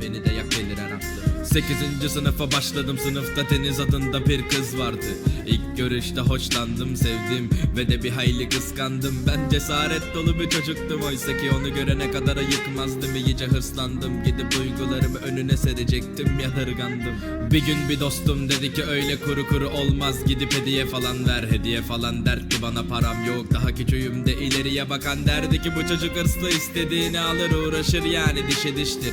Beni de yak gelir her aklı 8. sınıfa başladım sınıfta Deniz adında bir kız vardı. İlk görüşte hoşlandım sevdim ve de bir hayli kıskandım. Ben cesaret dolu bir çocuktum oysa ki onu görene kadar ayıkmazdım. İyice hırslandım Gidip duygularımı önüne serecektim yadırgandım Bir gün bir dostum dedi ki öyle kuru kuru olmaz Gidip hediye falan ver hediye falan. Dertti bana param yok Daha küçüğüm de ileriye bakan. Derdi ki bu çocuk hırslı istediğini alır uğraşır yani dişe diştir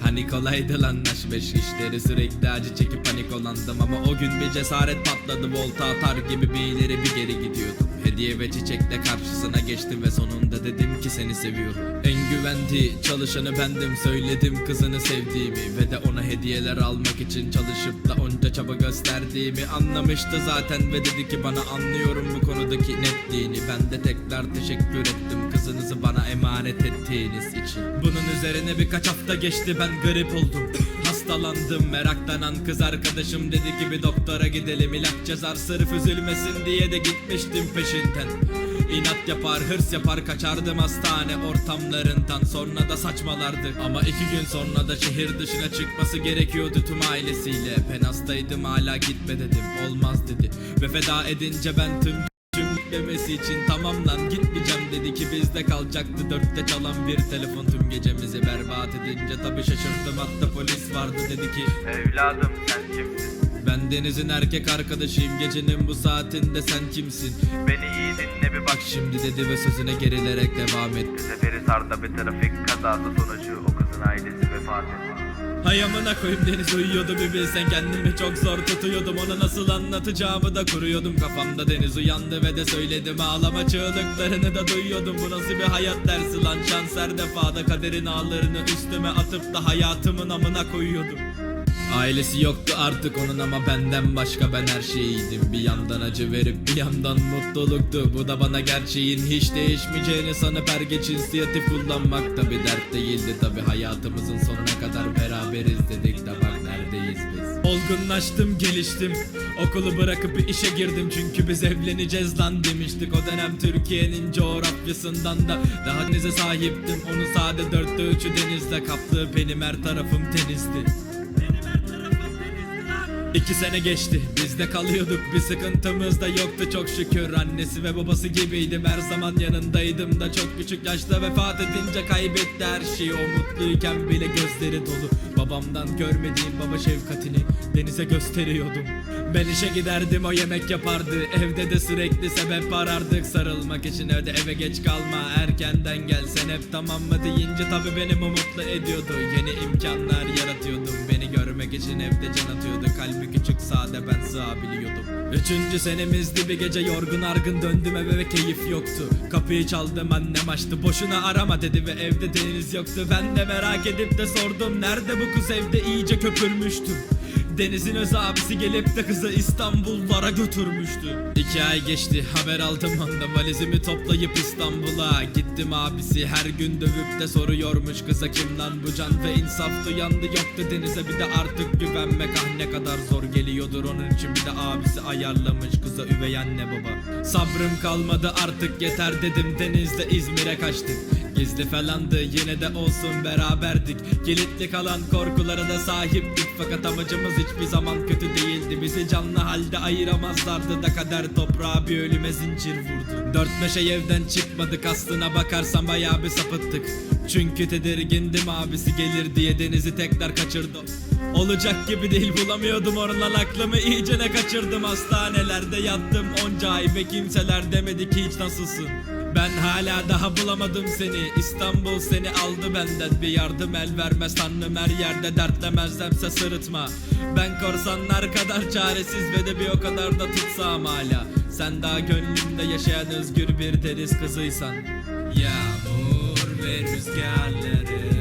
Hani kolaydı lan aş beş işleri. Sürekli acı çekip panik olandım Ama o gün bir cesaret patladı. Volta atar gibi bir ileri bir geri gidiyordum Hediye ve çiçekle karşısına geçtim ve sonunda dedim ki seni seviyorum. En güvendiği çalışanı bendim söyledim kızını sevdiğimi Ve de ona hediyeler almak için çalışıp da onca çaba gösterdiğimi Anlamıştı zaten ve dedi ki bana anlıyorum bu konudaki netliğini. Ben de tekrar teşekkür ettim kızınızı bana emanet ettiğiniz için. Bunun üzerine birkaç hafta geçti ben garip oldum Hastalandım. Meraklanan kız arkadaşım dedi ki bir doktora gidelim ilaç yazar sırf üzülmesin diye de gitmiştim peşinden. İnat yapar hırs yapar kaçardım hastane ortamlarından. Sonra da saçmalardı. Ama iki gün sonra da şehir dışına çıkması gerekiyordu tüm ailesiyle. Ben hastaydım hala gitme dedim. Olmaz dedi. Ve feda edince ben tüm demesi için tamam lan gitmeyeceğim dedi ki bizde kalacaktı dörtte çalan bir telefon tüm gecemizi berbat edince tabi şaşırdım hatta polis vardı dedi ki Evladım sen kimsin? ben Deniz'in erkek arkadaşıyım gecenin bu saatinde sen kimsin Beni iyi dinle bir bak. Şimdi dedi ve sözüne gerilerek devam etti Seferihisar'da bir trafik kazası sonucu o kızın ailesi vefat etti. Hay amına koyayım Deniz uyuyordu bir bilsen kendimi çok zor tutuyordum. Ona nasıl anlatacağımı da kuruyordum Kafamda. Deniz uyandı ve de söyledim. Ağlama çığlıklarını da duyuyordum. Bu nasıl bir hayat dersi lan? Şans her defada kaderin ağlarını üstüme atıp da hayatımın amına koyuyordum. Ailesi yoktu artık onun ama benden başka ben her şeyiydim. Bir yandan acı verip bir yandan mutluluktu. Bu da bana gerçeğin hiç değişmeyeceğini sanıp her geç inisiyatif kullanmak da bir dert değildi. Tabi hayatımızın sonuna kadar beraberiz dedik de bak neredeyiz biz? Olgunlaştım geliştim. Okulu bırakıp işe girdim çünkü biz evleneceğiz lan demiştik. O dönem Türkiye'nin coğrafyasından da daha denize sahiptim. Onun sade dörtte üçü denizde kaplı benim her tarafım denizdi İki sene geçti bizde kalıyorduk. Bir sıkıntımız da yoktu çok şükür. Annesi ve babası gibiydim her zaman yanındaydım da. Çok küçük yaşta vefat edince kaybetti her şeyi. O mutluyken bile gözleri dolu. Babamdan görmediğim baba şefkatini denize gösteriyordum Ben işe giderdim o yemek yapardı. Evde de sürekli sebep arardık. Sarılmak için evde eve geç kalma. Erkenden gelsen hep tamam mı deyince tabi beni mutlu ediyordu. Yeni imkanlar yaratıyordum. Beni görmek için evde can atıyordu. Kalbi küçük sade ben sığabiliyordum. Üçüncü senemizdi bir gece yorgun argın döndüm eve ve keyif yoktu. Kapıyı çaldım annem açtı boşuna arama dedi ve evde deniz yoktu. Ben de merak edip de sordum nerede bu kız? Evde iyice köpürmüştüm Deniz'in öz abisi gelip de kızı İstanbullara götürmüştü. İki ay geçti haber aldım onda valizimi toplayıp İstanbul'a. Gittim abisi her gün dövüp de soruyormuş kıza kim lan bu can Ve insaf duyandı yoktu Deniz'e bir de artık güvenmek ah ne kadar zor geliyordur. Onun için Bir de abisi ayarlamış kıza üvey anne baba. Sabrım kalmadı artık yeter dedim. Deniz'de İzmir'e kaçtık Gizli falandı yine de olsun beraberdik. Kilitli kalan korkulara da sahiptik. Fakat amacımız hiçbir zaman kötü değildi. Bizi canlı halde ayıramazlardı da kader toprağa bir ölüme zincir vurdu. Dört beş evden çıkmadık aslına bakarsan bayağı bir sapıttık. Çünkü tedirgindim abisi gelir diye denizi tekrar kaçırdım Olacak gibi değil bulamıyordum oradan aklımı iyicene kaçırdım. Hastanelerde yattım onca ay ve kimseler demedi ki hiç nasılsın ben hala daha bulamadım seni. İstanbul seni aldı benden. Bir yardım el vermez tanrım her yerde Dertlemezlemse sırıtma. Ben korsanlar kadar çaresiz Ve de bir o kadar da tutsam hala. Sen daha gönlümde yaşayan özgür bir deniz kızıysan. Yağmur ve rüzgarları